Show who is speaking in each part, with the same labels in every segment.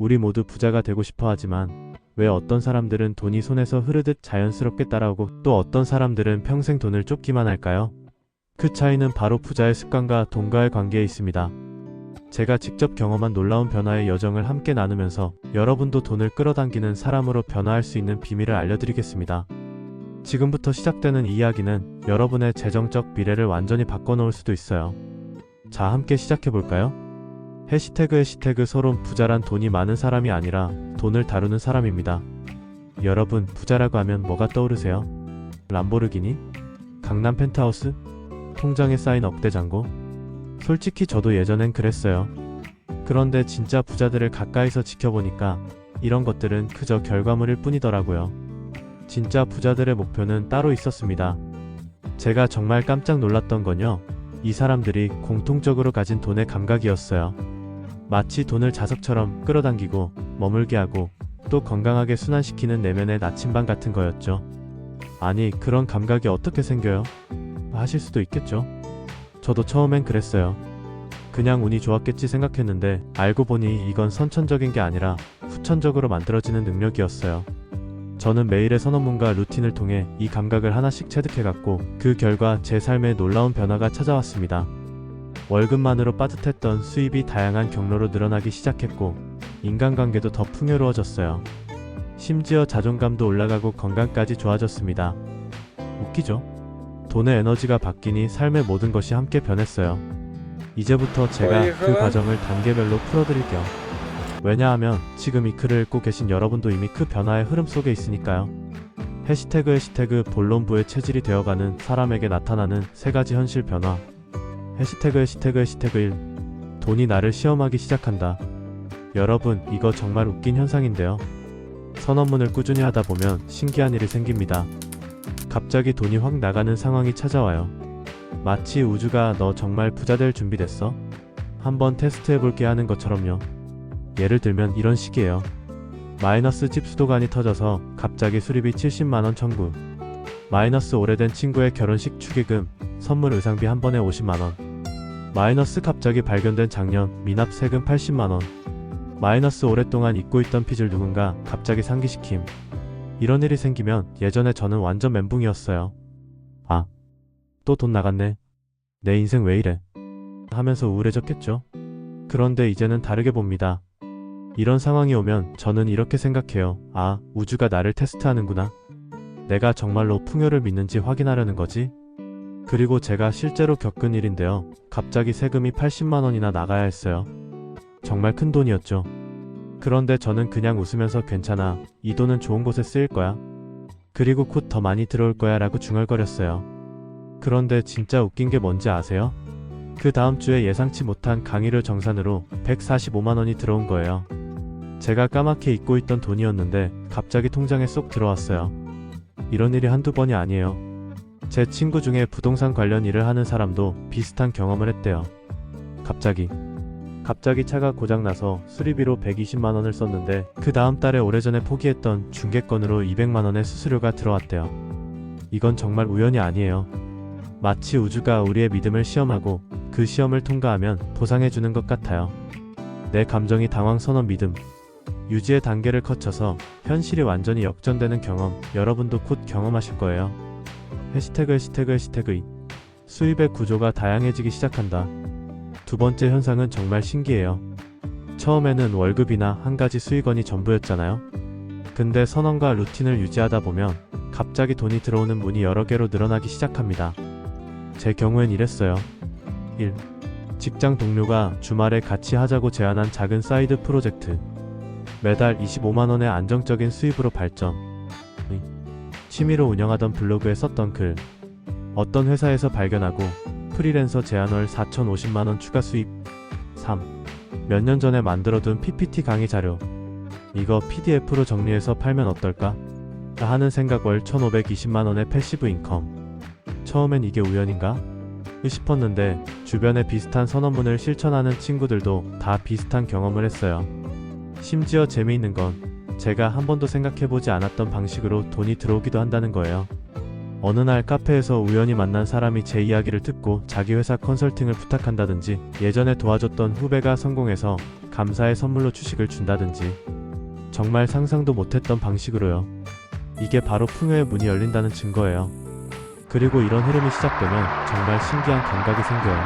Speaker 1: 우리 모두 부자가 되고 싶어 하지만 왜 어떤 사람들은 돈이 손에서 흐르듯 자연스럽게 따라오고 또 어떤 사람들은 평생 돈을 쫓기만 할까요? 그 차이는 바로 부자의 습관과 돈과의 관계에 있습니다. 제가 직접 경험한 놀라운 변화의 여정을 함께 나누면서 여러분도 돈을 끌어당기는 사람으로 변화할 수 있는 비밀을 알려드리겠습니다. 지금부터 시작되는 이 이야기는 여러분의 재정적 미래를 완전히 바꿔놓을 수도 있어요. 자, 함께 시작해볼까요? 해시태그 해시태그 서론 부자란 돈이 많은 사람이 아니라 돈을 다루는 사람입니다. 여러분, 부자라고 하면 뭐가 떠오르세요? 람보르기니? 강남 펜트하우스? 통장에 쌓인 억대 잔고? 솔직히 저도 예전엔 그랬어요. 그런데 진짜 부자들을 가까이서 지켜보니까 이런 것들은 그저 결과물일 뿐이더라고요. 진짜 부자들의 목표는 따로 있었습니다. 제가 정말 깜짝 놀랐던 건요. 이 사람들이 공통적으로 가진 돈의 감각이었어요. 마치 돈을 자석처럼 끌어당기고 머물게 하고 또 건강하게 순환시키는 내면의 나침반 같은 거였죠. 아니, 그런 감각이 어떻게 생겨요? 하실 수도 있겠죠. 저도 처음엔 그랬어요. 그냥 운이 좋았겠지 생각했는데 알고 보니 이건 선천적인 게 아니라 후천적으로 만들어지는 능력이었어요. 저는 매일의 선언문과 루틴을 통해 이 감각을 하나씩 체득해갔고 그 결과 제 삶에 놀라운 변화가 찾아왔습니다. 월급만으로 빠듯했던 수입이 다양한 경로로 늘어나기 시작했고 인간관계도 더 풍요로워졌어요. 심지어 자존감도 올라가고 건강까지 좋아졌습니다. 웃기죠? 돈의 에너지가 바뀌니 삶의 모든 것이 함께 변했어요. 이제부터 제가 그 과정을 단계별로 풀어드릴게요. 왜냐하면 지금 이 글을 읽고 계신 여러분도 이미 그 변화의 흐름 속에 있으니까요. 해시태그 해시태그 본론부의 체질이 되어가는 사람에게 나타나는 세 가지 현실 변화. 해시태그 해시태그 해시태그 1. 돈이 나를 시험하기 시작한다. 여러분, 이거 정말 웃긴 현상인데요. 선언문을 꾸준히 하다 보면 신기한 일이 생깁니다. 갑자기 돈이 확 나가는 상황이 찾아와요. 마치 우주가 너 정말 부자 될 준비됐어? 한번 테스트해볼게 하는 것처럼요. 예를 들면 이런 식이에요. 마이너스 집 수도관이 터져서 갑자기 수리비 70만원 청구. 마이너스 오래된 친구의 결혼식 축의금, 선물 의상비 한 번에 50만원. 마이너스 갑자기 발견된 작년 미납 세금 80만원. 마이너스 오랫동안 잊고 있던 빚을 누군가 갑자기 상기시킴. 이런 일이 생기면 예전에 저는 완전 멘붕이었어요. 아, 또 돈 나갔네. 내 인생 왜 이래? 하면서 우울해졌겠죠? 그런데 이제는 다르게 봅니다. 이런 상황이 오면 저는 이렇게 생각해요. 아, 우주가 나를 테스트하는구나. 내가 정말로 풍요를 믿는지 확인하려는 거지? 그리고 제가 실제로 겪은 일인데요. 갑자기 세금이 80만 원이나 나가야 했어요. 정말 큰 돈이었죠. 그런데 저는 그냥 웃으면서 괜찮아. 이 돈은 좋은 곳에 쓰일 거야. 그리고 곧 더 많이 들어올 거야 라고 중얼거렸어요. 그런데 진짜 웃긴 게 뭔지 아세요? 그 다음 주에 예상치 못한 강의료 정산으로 145만원이 들어온 거예요. 제가 까맣게 잊고 있던 돈이었는데 갑자기 통장에 쏙 들어왔어요. 이런 일이 한두 번이 아니에요. 제 친구 중에 부동산 관련 일을 하는 사람도 비슷한 경험을 했대요. 갑자기. 갑자기 차가 고장나서 수리비로 120만원을 썼는데 그 다음 달에 오래전에 포기했던 중개건으로 200만원의 수수료가 들어왔대요. 이건 정말 우연이 아니에요. 마치 우주가 우리의 믿음을 시험하고 그 시험을 통과하면 보상해주는 것 같아요. 내 감정이 당황 선언 믿음. 유지의 단계를 거쳐서 현실이 완전히 역전되는 경험, 여러분도 곧 경험하실 거예요. 해시태그 해시태그 해시태그 2. 수입의 구조가 다양해지기 시작한다. 두 번째 현상은 정말 신기해요. 처음에는 월급이나 한 가지 수익원이 전부였잖아요. 근데 선언과 루틴을 유지하다 보면 갑자기 돈이 들어오는 문이 여러 개로 늘어나기 시작합니다. 제 경우엔 이랬어요. 1. 직장 동료가 주말에 같이 하자고 제안한 작은 사이드 프로젝트. 매달 25만원의 안정적인 수입으로 발전. 2. 취미로 운영하던 블로그에 썼던 글. 어떤 회사에서 발견하고 프리랜서 제안월 4,050만원 추가 수입. 3. 몇 년 전에 만들어둔 PPT 강의 자료. 이거 PDF로 정리해서 팔면 어떨까? 하는 생각 월 1,520만원의 패시브 인컴. 처음엔 이게 우연인가? 싶었는데 주변에 비슷한 선언문을 실천하는 친구들도 다 비슷한 경험을 했어요. 심지어 재미있는 건 제가 한 번도 생각해보지 않았던 방식으로 돈이 들어오기도 한다는 거예요. 어느 날 카페에서 우연히 만난 사람이 제 이야기를 듣고 자기 회사 컨설팅을 부탁한다든지 예전에 도와줬던 후배가 성공해서 감사의 선물로 주식을 준다든지 정말 상상도 못했던 방식으로요. 이게 바로 풍요의 문이 열린다는 증거예요. 그리고 이런 흐름이 시작되면 정말 신기한 감각이 생겨요.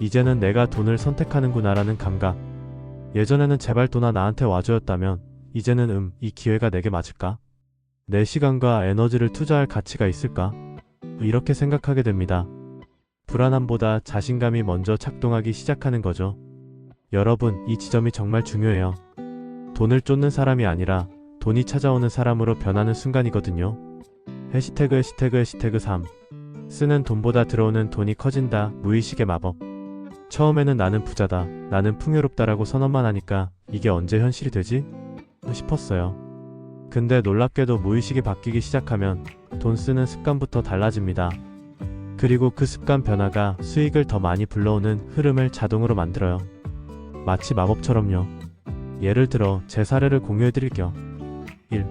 Speaker 1: 이제는 내가 돈을 선택하는구나라는 감각. 예전에는 제발 돈아 나한테 와줘였다면 이제는 음, 이 기회가 내게 맞을까? 내 시간과 에너지를 투자할 가치가 있을까? 이렇게 생각하게 됩니다. 불안함보다 자신감이 먼저 작동하기 시작하는 거죠. 여러분, 이 지점이 정말 중요해요. 돈을 쫓는 사람이 아니라 돈이 찾아오는 사람으로 변하는 순간이거든요. 해시태그 해시태그 해시태그 3 쓰는 돈보다 들어오는 돈이 커진다 무의식의 마법 처음에는 나는 부자다 나는 풍요롭다라고 선언만 하니까 이게 언제 현실이 되지? 싶었어요. 근데 놀랍게도 무의식이 바뀌기 시작하면 돈 쓰는 습관부터 달라집니다. 그리고 그 습관 변화가 수익을 더 많이 불러오는 흐름을 자동으로 만들어요. 마치 마법처럼요. 예를 들어 제 사례를 공유해 드릴게요. 1.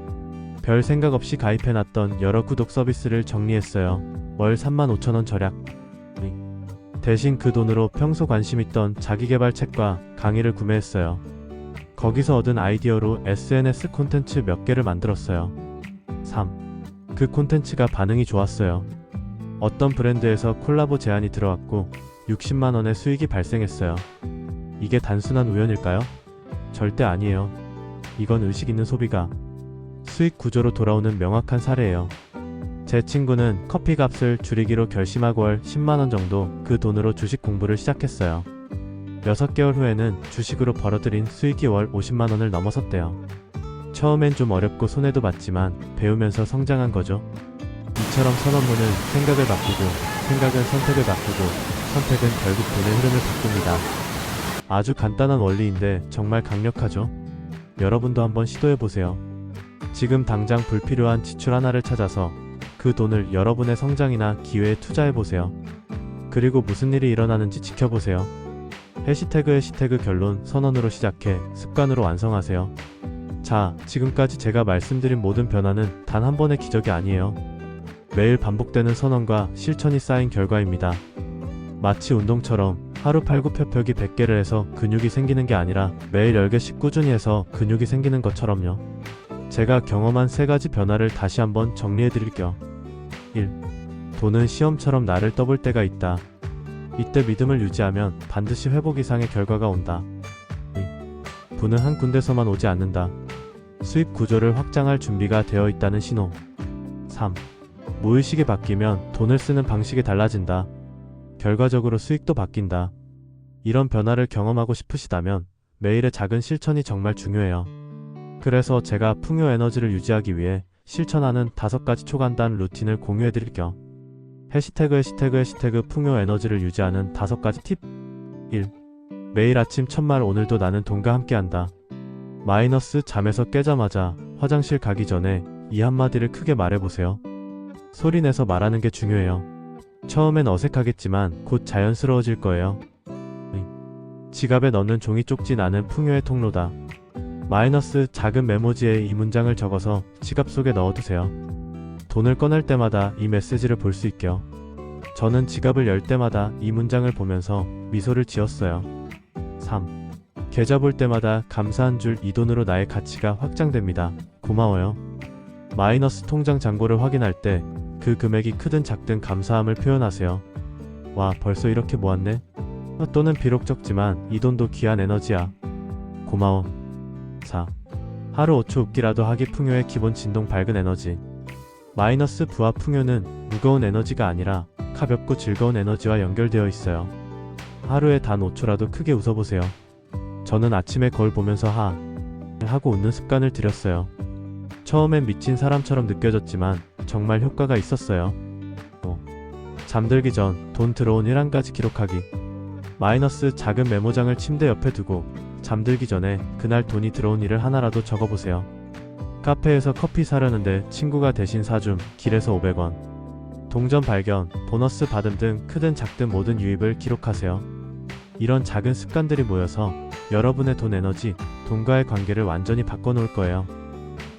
Speaker 1: 별 생각 없이 가입해놨던 여러 구독 서비스를 정리했어요. 월 35,000원 절약. 대신 그 돈으로 평소 관심 있던 자기개발 책과 강의를 구매했어요. 거기서 얻은 아이디어로 SNS 콘텐츠 몇 개를 만들었어요. 3. 그 콘텐츠가 반응이 좋았어요. 어떤 브랜드에서 콜라보 제안이 들어왔고 60만원의 수익이 발생했어요. 이게 단순한 우연일까요? 절대 아니에요. 이건 의식 있는 소비가 수익 구조로 돌아오는 명확한 사례예요. 제 친구는 커피 값을 줄이기로 결심하고 월 10만원 정도 그 돈으로 주식 공부를 시작했어요. 6개월 후에는 주식으로 벌어들인 수익이 월 50만원을 넘어섰대요. 처음엔 좀 어렵고 손해도 봤지만 배우면서 성장한 거죠. 이처럼 선언문은 생각을 바꾸고 생각은 선택을 바꾸고 선택은 결국 돈의 흐름을 바꿉니다. 아주 간단한 원리인데 정말 강력하죠? 여러분도 한번 시도해보세요. 지금 당장 불필요한 지출 하나를 찾아서 그 돈을 여러분의 성장이나 기회에 투자해보세요. 그리고 무슨 일이 일어나는지 지켜보세요. 해시태그 해시태그 결론 선언으로 시작해 습관으로 완성하세요. 자, 지금까지 제가 말씀드린 모든 변화는 단 한 번의 기적이 아니에요. 매일 반복되는 선언과 실천이 쌓인 결과입니다. 마치 운동처럼 하루 팔굽혀펴기 100개를 해서 근육이 생기는 게 아니라 매일 10개씩 꾸준히 해서 근육이 생기는 것처럼요. 제가 경험한 세 가지 변화를 다시 한번 정리해 드릴게요. 1. 돈은 시험처럼 나를 떠볼 때가 있다. 이때 믿음을 유지하면 반드시 회복 이상의 결과가 온다. 2. 부는 한 군데서만 오지 않는다. 수입 구조를 확장할 준비가 되어 있다는 신호. 3. 무의식이 바뀌면 돈을 쓰는 방식이 달라진다. 결과적으로 수익도 바뀐다. 이런 변화를 경험하고 싶으시다면 매일의 작은 실천이 정말 중요해요. 그래서 제가 풍요 에너지를 유지하기 위해 실천하는 다섯 가지 초간단 루틴을 공유해 드릴게요. 해시태그 해시태그 해시태그 풍요 에너지를 유지하는 다섯 가지 팁 1. 매일 아침 첫말 오늘도 나는 돈과 함께한다. 마이너스 잠에서 깨자마자 화장실 가기 전에 이 한마디를 크게 말해보세요. 소리 내서 말하는 게 중요해요. 처음엔 어색하겠지만 곧 자연스러워질 거예요. 지갑에 넣는 종이 쪽지 나는 풍요의 통로다. 마이너스 작은 메모지에 이 문장을 적어서 지갑 속에 넣어두세요. 돈을 꺼낼 때마다 이 메시지를 볼 수 있게요. 저는 지갑을 열 때마다 이 문장을 보면서 미소를 지었어요. 3. 계좌 볼 때마다 감사한 줄 이 돈으로 나의 가치가 확장됩니다. 고마워요. 마이너스 통장 잔고를 확인할 때 그 금액이 크든 작든 감사함을 표현하세요. 와, 벌써 이렇게 모았네? 또는 비록 적지만 이 돈도 귀한 에너지야. 고마워. 4. 하루 5초 웃기라도 하기 풍요의 기본 진동 밝은 에너지. 마이너스 부와 풍요는 무거운 에너지가 아니라 가볍고 즐거운 에너지와 연결되어 있어요. 하루에 단 5초라도 크게 웃어보세요. 저는 아침에 거울 보면서 하 하고 웃는 습관을 들였어요. 처음엔 미친 사람처럼 느껴졌지만 정말 효과가 있었어요. 또 잠들기 전 돈 들어온 일한 가지 기록하기. 마이너스 작은 메모장을 침대 옆에 두고 잠들기 전에 그날 돈이 들어온 일을 하나라도 적어보세요. 카페에서 커피 사려는데 친구가 대신 사줌, 길에서 500원. 동전 발견, 보너스 받음 등 크든 작든 모든 유입을 기록하세요. 이런 작은 습관들이 모여서 여러분의 돈 에너지, 돈과의 관계를 완전히 바꿔놓을 거예요.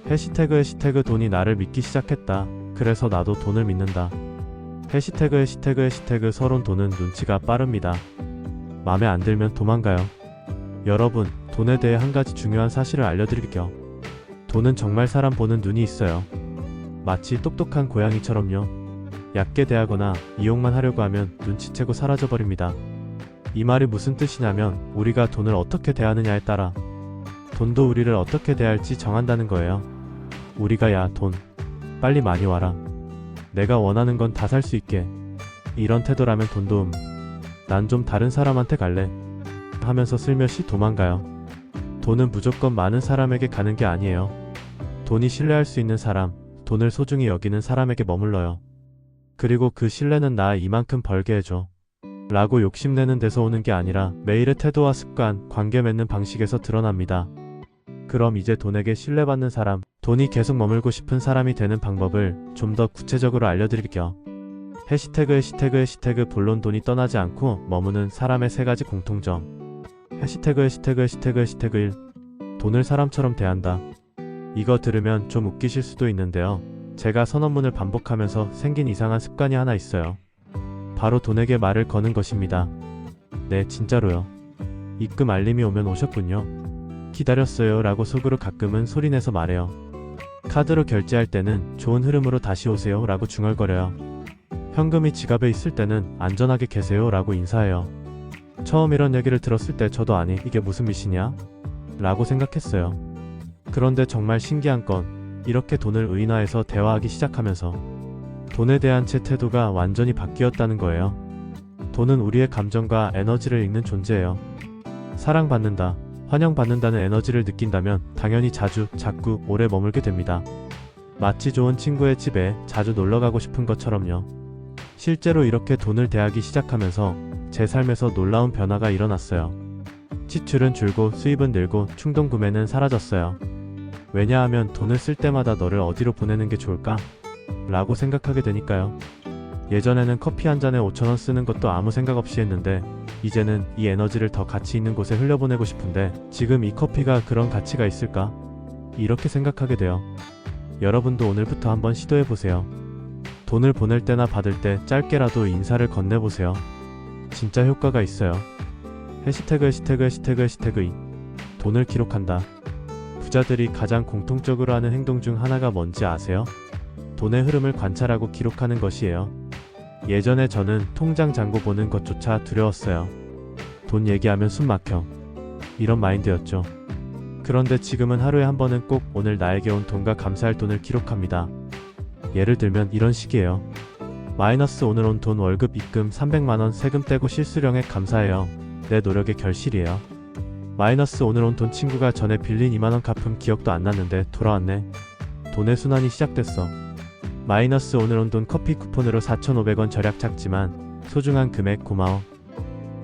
Speaker 1: 해시태그 해시태그 돈이 나를 믿기 시작했다. 그래서 나도 돈을 믿는다. 해시태그 해시태그 해시태그 서론 돈은 눈치가 빠릅니다. 마음에 안 들면 도망가요. 여러분, 돈에 대해 한 가지 중요한 사실을 알려드릴게요. 돈은 정말 사람 보는 눈이 있어요. 마치 똑똑한 고양이처럼요. 얕게 대하거나 이용만 하려고 하면 눈치채고 사라져버립니다. 이 말이 무슨 뜻이냐면 우리가 돈을 어떻게 대하느냐에 따라 돈도 우리를 어떻게 대할지 정한다는 거예요. 우리가 야, 돈. 빨리 많이 와라. 내가 원하는 건 다 살 수 있게. 이런 태도라면 돈도 음. 난 좀 다른 사람한테 갈래. 하면서 슬며시 도망가요. 돈은 무조건 많은 사람에게 가는 게 아니에요. 돈이 신뢰할 수 있는 사람, 돈을 소중히 여기는 사람에게 머물러요. 그리고 그 신뢰는 나 이만큼 벌게 해줘. 라고 욕심내는 데서 오는 게 아니라 매일의 태도와 습관, 관계 맺는 방식에서 드러납니다. 그럼 이제 돈에게 신뢰받는 사람, 돈이 계속 머물고 싶은 사람이 되는 방법을 좀 더 구체적으로 알려드릴게요. 해시태그 해시태그 해시태그 본론 돈이 떠나지 않고 머무는 사람의 세 가지 공통점. 해시태그 해시태그 해시태그 해시태그 1. 돈을 사람처럼 대한다. 이거 들으면 좀 웃기실 수도 있는데요. 제가 선언문을 반복하면서 생긴 이상한 습관이 하나 있어요. 바로 돈에게 말을 거는 것입니다. 네, 진짜로요. 입금 알림이 오면 오셨군요. 기다렸어요 라고 속으로 가끔은 소리내서 말해요. 카드로 결제할 때는 좋은 흐름으로 다시 오세요 라고 중얼거려요. 현금이 지갑에 있을 때는 안전하게 계세요 라고 인사해요. 처음 이런 얘기를 들었을 때 저도 아니 이게 무슨 미신이야? 라고 생각했어요. 그런데 정말 신기한 건 이렇게 돈을 의인화해서 대화하기 시작하면서 돈에 대한 제 태도가 완전히 바뀌었다는 거예요. 돈은 우리의 감정과 에너지를 읽는 존재예요. 사랑받는다, 환영받는다는 에너지를 느낀다면 당연히 자주, 자꾸, 오래 머물게 됩니다. 마치 좋은 친구의 집에 자주 놀러 가고 싶은 것처럼요. 실제로 이렇게 돈을 대하기 시작하면서 제 삶에서 놀라운 변화가 일어났어요. 지출은 줄고 수입은 늘고 충동 구매는 사라졌어요. 왜냐하면 돈을 쓸 때마다 너를 어디로 보내는 게 좋을까? 라고 생각하게 되니까요. 예전에는 커피 한 잔에 5천원 쓰는 것도 아무 생각 없이 했는데 이제는 이 에너지를 더 가치 있는 곳에 흘려보내고 싶은데 지금 이 커피가 그런 가치가 있을까? 이렇게 생각하게 돼요. 여러분도 오늘부터 한번 시도해보세요. 돈을 보낼 때나 받을 때 짧게라도 인사를 건네보세요. 진짜 효과가 있어요. 해시태그 해시태그 해시태그 해시태그 2 돈을 기록한다. 부자들이 가장 공통적으로 하는 행동 중 하나가 뭔지 아세요? 돈의 흐름을 관찰하고 기록하는 것이에요. 예전에 저는 통장 잔고 보는 것조차 두려웠어요. 돈 얘기하면 숨 막혀. 이런 마인드였죠. 그런데 지금은 하루에 한 번은 꼭 오늘 나에게 온 돈과 감사할 돈을 기록합니다. 예를 들면 이런 식이에요. 마이너스 오늘 온 돈 월급 입금 300만원 세금 떼고 실수령액 감사해요. 내 노력의 결실이에요. 마이너스 오늘 온 돈 친구가 전에 빌린 2만원 갚음 기억도 안 났는데 돌아왔네. 돈의 순환이 시작됐어. 마이너스 오늘 온 돈 커피 쿠폰으로 4,500원 절약 작지만 소중한 금액 고마워.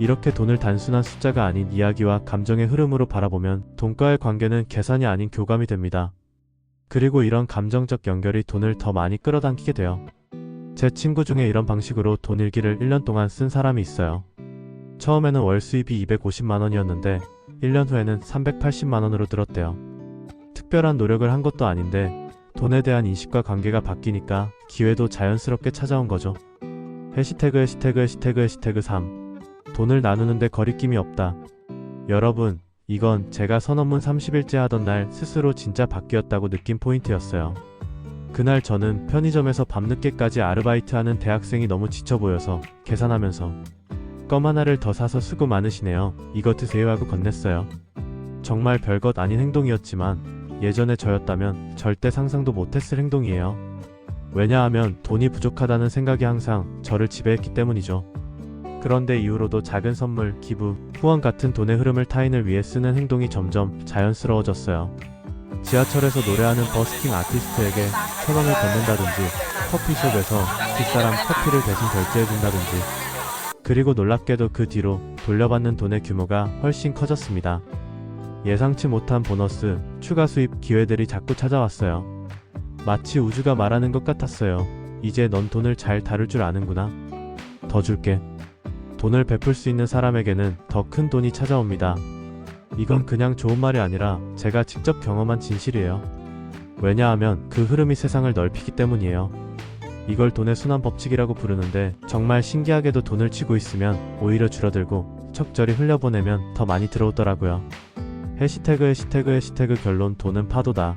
Speaker 1: 이렇게 돈을 단순한 숫자가 아닌 이야기와 감정의 흐름으로 바라보면 돈과의 관계는 계산이 아닌 교감이 됩니다. 그리고 이런 감정적 연결이 돈을 더 많이 끌어당기게 돼요. 제 친구 중에 이런 방식으로 돈 일기를 1년 동안 쓴 사람이 있어요. 처음에는 월 수입이 250만원이었는데 1년 후에는 380만원으로 늘었대요. 특별한 노력을 한 것도 아닌데 돈에 대한 인식과 관계가 바뀌니까 기회도 자연스럽게 찾아온 거죠. 해시태그 해시태그 해시태그 해시태그 3 돈을 나누는데 거리낌이 없다. 여러분, 이건 제가 선언문 30일째 하던 날 스스로 진짜 바뀌었다고 느낀 포인트였어요. 그날 저는 편의점에서 밤늦게까지 아르바이트하는 대학생이 너무 지쳐 보여서 계산하면서 껌 하나를 더 사서 수고 많으시네요. 이거 드세요 하고 건넸어요. 정말 별것 아닌 행동이었지만 예전에 저였다면 절대 상상도 못했을 행동이에요. 왜냐하면 돈이 부족하다는 생각이 항상 저를 지배했기 때문이죠. 그런데 이후로도 작은 선물, 기부, 후원 같은 돈의 흐름을 타인을 위해 쓰는 행동이 점점 자연스러워졌어요. 지하철에서 노래하는 버스킹 아티스트에게 천 원을 건넨다든지 커피숍에서 뒷사람 커피를 대신 결제해준다든지 그리고 놀랍게도 그 뒤로 돌려받는 돈의 규모가 훨씬 커졌습니다. 예상치 못한 보너스, 추가 수입 기회들이 자꾸 찾아왔어요. 마치 우주가 말하는 것 같았어요. 이제 넌 돈을 잘 다룰 줄 아는구나. 더 줄게. 돈을 베풀 수 있는 사람에게는 더 큰 돈이 찾아옵니다. 이건 그냥 좋은 말이 아니라 제가 직접 경험한 진실이에요. 왜냐하면 그 흐름이 세상을 넓히기 때문이에요. 이걸 돈의 순환 법칙이라고 부르는데 정말 신기하게도 돈을 쥐고 있으면 오히려 줄어들고 적절히 흘려보내면 더 많이 들어오더라고요. 해시태그 해시태그 해시태그 결론 돈은 파도다.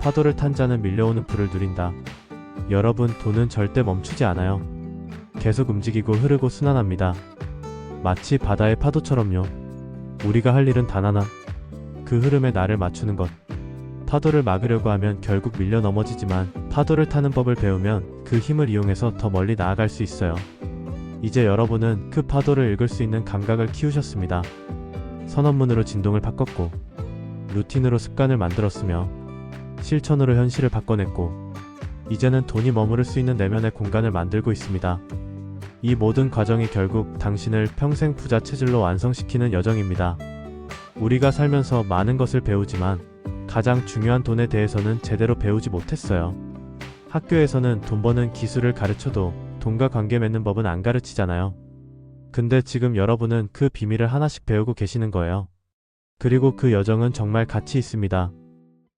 Speaker 1: 파도를 탄 자는 밀려오는 불을 누린다. 여러분 돈은 절대 멈추지 않아요. 계속 움직이고 흐르고 순환합니다. 마치 바다의 파도처럼요. 우리가 할 일은 단 하나. 그 흐름에 나를 맞추는 것. 파도를 막으려고 하면 결국 밀려 넘어지지만 파도를 타는 법을 배우면 그 힘을 이용해서 더 멀리 나아갈 수 있어요. 이제 여러분은 그 파도를 읽을 수 있는 감각을 키우셨습니다. 선언문으로 진동을 바꿨고, 루틴으로 습관을 만들었으며, 실천으로 현실을 바꿔냈고, 이제는 돈이 머무를 수 있는 내면의 공간을 만들고 있습니다. 이 모든 과정이 결국 당신을 평생 부자 체질로 완성시키는 여정입니다. 우리가 살면서 많은 것을 배우지만 가장 중요한 돈에 대해서는 제대로 배우지 못했어요. 학교에서는 돈 버는 기술을 가르쳐도 돈과 관계 맺는 법은 안 가르치잖아요. 근데 지금 여러분은 그 비밀을 하나씩 배우고 계시는 거예요. 그리고 그 여정은 정말 가치 있습니다.